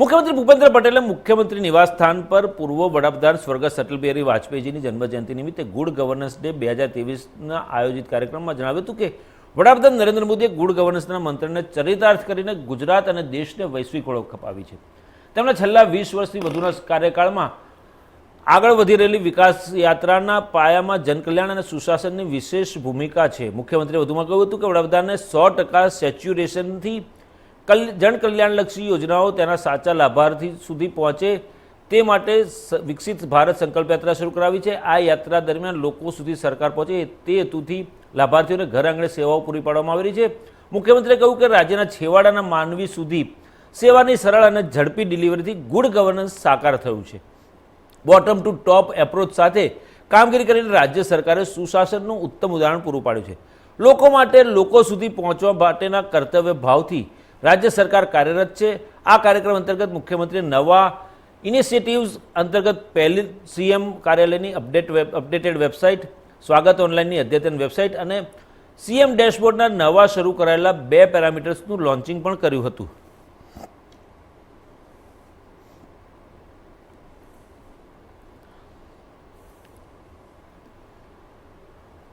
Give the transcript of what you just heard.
મુખ્યમંત્રી ભૂપેન્દ્ર પટેલે મુખ્યમંત્રી નિવાસસ્થાન પર પૂર્વ વડાપ્રધાન સ્વર્ગસ્થ અટલ બિહારી વાજપેયીજીની જન્મજયંતિ નિમિત્તે ગુડ ગવર્નન્સ ડે બે હજાર ત્રેવીસના આયોજિત કાર્યક્રમમાં જણાવ્યું હતું કે વડાપ્રધાન નરેન્દ્ર મોદીએ ગુડ ગવર્નન્સના મંત્રને ચરિતાર્થ કરીને ગુજરાત અને દેશને વૈશ્વિક ઓળખ અપાવી છે. તેમણે છેલ્લા વીસ વર્ષથી વધુના કાર્યકાળમાં આગળ વધી રહેલી વિકાસ યાત્રાના પાયામાં જનકલ્યાણ અને સુશાસનની વિશેષ ભૂમિકા છે. મુખ્યમંત્રીએ વધુમાં કહ્યું હતું કે વડાપ્રધાને સો ટકા સેચ્યુરેશનથી જનકલ્યાણલક્ષી યોજનાઓ તેના સાચા લાભાર્થી સુધી પહોંચે તે માટે વિકસિત ભારત સંકલ્પ યાત્રા શરૂ કરાવી છે. આ યાત્રા દરમિયાન લોકો સુધી સરકાર પહોંચે તે હેતુથી લાભાર્થીઓને ઘર આંગણે સેવાઓ પૂરી પાડવામાં આવી છે. મુખ્યમંત્રીએ કહ્યું કે રાજ્યના છેવાડાના માનવી સુધી સેવાની સરળ અને ઝડપી ડિલિવરીથી ગુડ ગવર્નન્સ સાકાર થયું છે. બોટમ ટુ ટોપ એપ્રોચ સાથે કામગીરી કરીને રાજ્ય સરકારે સુશાસનનું ઉત્તમ ઉદાહરણ પૂરું પાડ્યું છે. લોકો માટે લોકો સુધી પહોંચવા માટેના કર્તવ્ય ભાવથી રાજ્ય સરકાર કાર્યરત છે. આ કાર્યક્રમ અંતર્ગત મુખ્યમંત્રી નવા ઇનિશિયેટિવ્સ અંતર્ગત પહેલી સીએમ કાર્યાલયની અપડેટ વેબ અપડેટેડ વેબસાઇટ સ્વાગત ઓનલાઈનની અદ્યતન વેબસાઇટ અને સીએમ ડેશબોર્ડના નવા શરૂ કરાયેલા બે પેરામીટર્સનું લોન્ચિંગ પણ કર્યું હતું.